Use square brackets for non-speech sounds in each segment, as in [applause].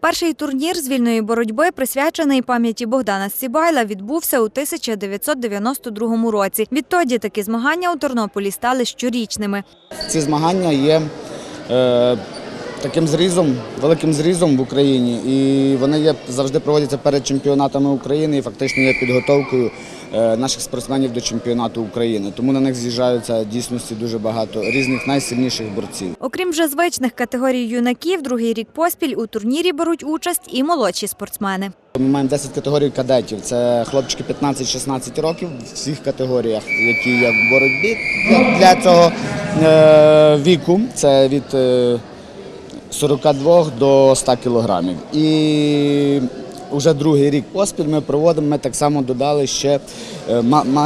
Перший турнір з вільної боротьби, присвячений пам'яті Богдана Сібайла, відбувся у 1992 році. Відтоді такі змагання у Тернополі стали щорічними. Ці змагання є е, таким зрізом, великим зрізом в Україні, і вони є завжди проводяться перед чемпіонатами України і фактично є підготовкою наших спортсменів до чемпіонату України. Тому на них з'їжджаються дійсності дуже багато різних найсильніших борців. Окрім вже звичних категорій юнаків, другий рік поспіль у турнірі беруть участь і молодші спортсмени. Ми маємо 10 категорій кадетів. Це хлопчики 15-16 років в всіх категоріях, які є в боротьбі. Для, цього е, віку це від е, 42 до 100 кілограмів. І вже другий рік поспіль ми проводимо. Ми так само додали ще е,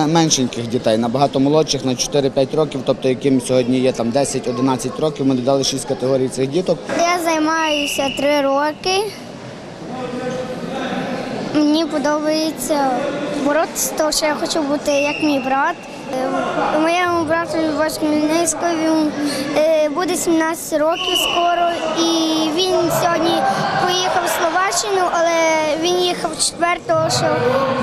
меншеньких дітей, набагато молодших на 4-5 років, тобто яким сьогодні є там 10-11 років. Ми додали 6 категорій цих діток. Я займаюся три роки. Мені подобається боротися, тому що я хочу бути як мій брат. Е, Моєму брату Ваш Хмельницького е, буде 17 років скоро, і він сьогодні поїхав в Словаччину, але він їхав 4-го, що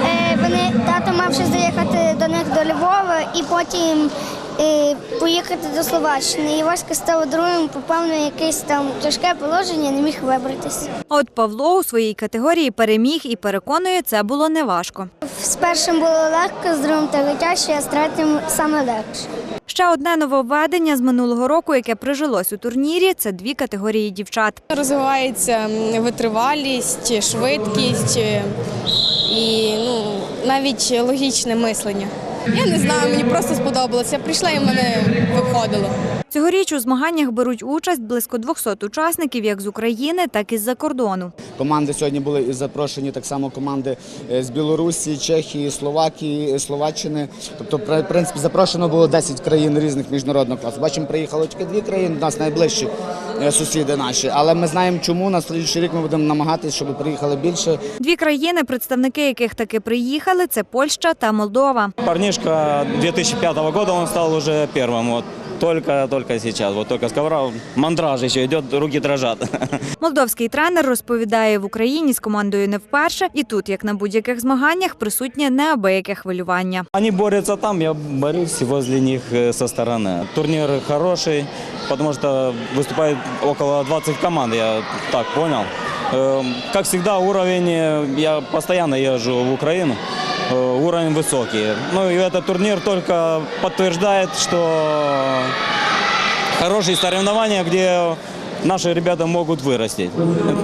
е, вони тато мав ще заїхати до них до Львова і потім е, поїхати до Словаччини. І Васька став другим, попав на якесь там тяжке положення, не міг вибратися. От Павло у своїй категорії переміг і переконує, це було неважко. З першим було легко, з другим тяготяще, а з третім саме легше. Ще одне нововведення з минулого року, яке прижилось у турнірі, це дві категорії дівчат. Розвивається витривалість, швидкість е, і ну, навіть логічне мислення. Я не знаю, мені просто сподобалося. Я прийшла і в мене виходило. Цьогоріч у змаганнях беруть участь близько 200 учасників як з України, так і з-за кордону. Команди сьогодні були і запрошені так само команди е, з Білорусі, Чехії, Словакії, е, Словаччини. Тобто, при- в принципі, запрошено було 10 країн різних міжнародного класу. Бачимо, приїхало тільки дві країни, у нас найближчі е, сусіди наші. Але ми знаємо, чому на слідчий рік ми будемо намагатися, щоб приїхали більше. Дві країни, представники яких таки приїхали, це Польща та Молдова Парнишка 2005 года он стал уже первым. Вот только, только сейчас. Вот только с ковра мандраж еще идет, руки дрожат. [laughs] Молдовський тренер розповідає, в Україні з командою не вперше, і тут, як на будь-яких змаганнях, присутнє неабияке хвилювання. Они борются там, я борюсь возле них э, со стороны. Турнир хороший, потому что выступает около 20 команд, я так понял. Эм, Как всегда, уровень, э, я постоянно езжу в Украину, э, уровень высокий. Ну и этот турнир только подтверждает, что хорошие соревнования, где наши ребята могут вырасти.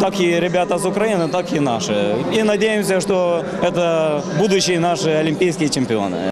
Так и ребята с Украины, так и наши. И надеемся, что это будущие наши олимпийские чемпионы.